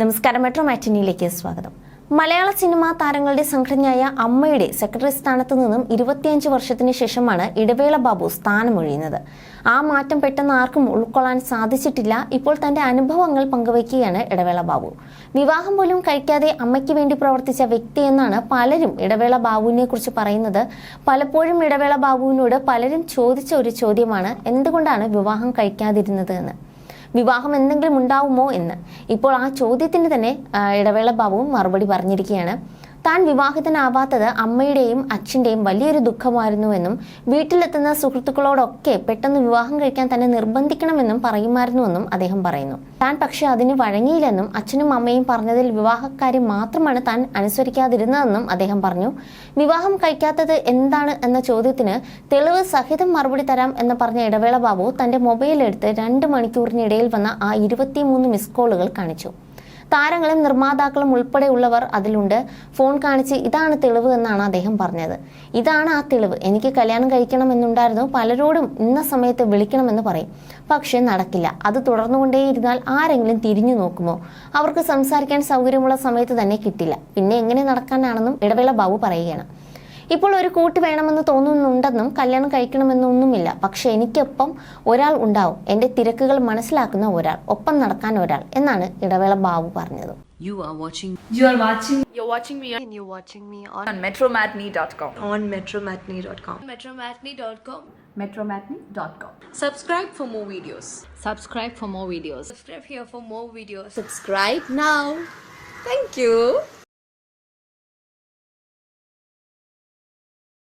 നമസ്കാരം. മെട്രോ മാറ്റിനിയിലേക്ക് സ്വാഗതം. മലയാള സിനിമാ താരങ്ങളുടെ സംഘടനയായ അമ്മയുടെ സെക്രട്ടറി സ്ഥാനത്ത് നിന്നും ഇരുപത്തിയഞ്ച് വർഷത്തിന് ശേഷമാണ് ഇടവേള ബാബു സ്ഥാനമൊഴിയുന്നത്. ആ മാറ്റം പെട്ടെന്ന് ആർക്കും ഉൾക്കൊള്ളാൻ സാധിച്ചിട്ടില്ല. ഇപ്പോൾ തന്റെ അനുഭവങ്ങൾ പങ്കുവയ്ക്കുകയാണ് ഇടവേള ബാബു. വിവാഹം പോലും കഴിക്കാതെ അമ്മയ്ക്ക് വേണ്ടി പ്രവർത്തിച്ച വ്യക്തി എന്നാണ് പലരും ഇടവേള ബാബുവിനെ കുറിച്ച് പറയുന്നത്. പലപ്പോഴും ഇടവേള ബാബുവിനോട് പലരും ചോദിച്ച ഒരു ചോദ്യമാണ് എന്തുകൊണ്ടാണ് വിവാഹം കഴിക്കാതിരുന്നത് എന്ന്? വിവാഹം എന്തെങ്കിലും ഉണ്ടാവുമോ എന്ന്. ഇപ്പോൾ ആ ചോദ്യത്തിന് തന്നെ ഇടവേള ബാബുവും മറുപടി പറഞ്ഞിരിക്കുകയാണ്. താൻ വിവാഹിതനാവാത്തത് അമ്മയുടെയും അച്ഛന്റെയും വലിയൊരു ദുഃഖമായിരുന്നുവെന്നും വീട്ടിലെത്തുന്ന സുഹൃത്തുക്കളോടൊക്കെ പെട്ടെന്ന് വിവാഹം കഴിക്കാൻ തന്നെ നിർബന്ധിക്കണമെന്നും പറയുമായിരുന്നുവെന്നും അദ്ദേഹം പറയുന്നു. താൻ പക്ഷെ അതിന് വഴങ്ങിയില്ലെന്നും അച്ഛനും അമ്മയും പറഞ്ഞതിൽ വിവാഹക്കാര്യം മാത്രമാണ് താൻ അനുസരിക്കാതിരുന്നതെന്നും അദ്ദേഹം പറഞ്ഞു. വിവാഹം കഴിക്കാത്തത് എന്താണ് എന്ന ചോദ്യത്തിന് തെളിവ് സഹിതം മറുപടി തരാം എന്ന് പറഞ്ഞ ഇടവേള ബാബു തന്റെ മൊബൈൽ എടുത്ത് രണ്ട് മണിക്കൂറിനിടയിൽ വന്ന ആ ഇരുപത്തിമൂന്ന് മിസ് കോളുകൾ കാണിച്ചു. താരങ്ങളും നിർമ്മാതാക്കളും ഉൾപ്പെടെയുള്ളവർ അതിലുണ്ട്. ഫോൺ കാണിച്ച് ഇതാണ് തെളിവ് എന്നാണ് അദ്ദേഹം പറഞ്ഞത്. ഇതാണ് ആ തെളിവ്. എനിക്ക് കല്യാണം കഴിക്കണം കഴിക്കണമെന്നുണ്ടായിരുന്നു. പലരോടും ഇന്ന സമയത്ത് വിളിക്കണമെന്ന് പറയും. പക്ഷെ നടക്കില്ല. അത് തുടർന്നുകൊണ്ടേയിരുന്നാൽ ആരെങ്കിലും തിരിഞ്ഞു നോക്കുമോ? അവർക്ക് സംസാരിക്കാൻ സൗകര്യമുള്ള സമയത്ത് തന്നെ കിട്ടില്ല. പിന്നെ എങ്ങനെ നടക്കാനാണെന്നും ഇടവേള ബാബു പറയുകയാണ്. ഇപ്പോൾ ഒരു കൂട്ട് വേണമെന്ന് തോന്നുന്നുണ്ടെന്നും കല്യാണം കഴിക്കണമെന്നൊന്നുമില്ല പക്ഷേ എനിക്കൊപ്പം ഒരാൾ ഉണ്ടാവും എന്റെ തിരക്കുകൾ മനസ്സിലാക്കുന്ന ഒരാൾ ഒപ്പം നടക്കാൻ ഒരാൾ എന്നാണ് ഇടവേള ബാബു പറഞ്ഞത് You are watching You are watching You're watching me on, and you're watching me on, on metromatney.com. on metromatney.com. Metromatney.com. metromatney.com. Subscribe for more videos. subscribe for more videos Subscribe here for more videos. Subscribe now. Thank you.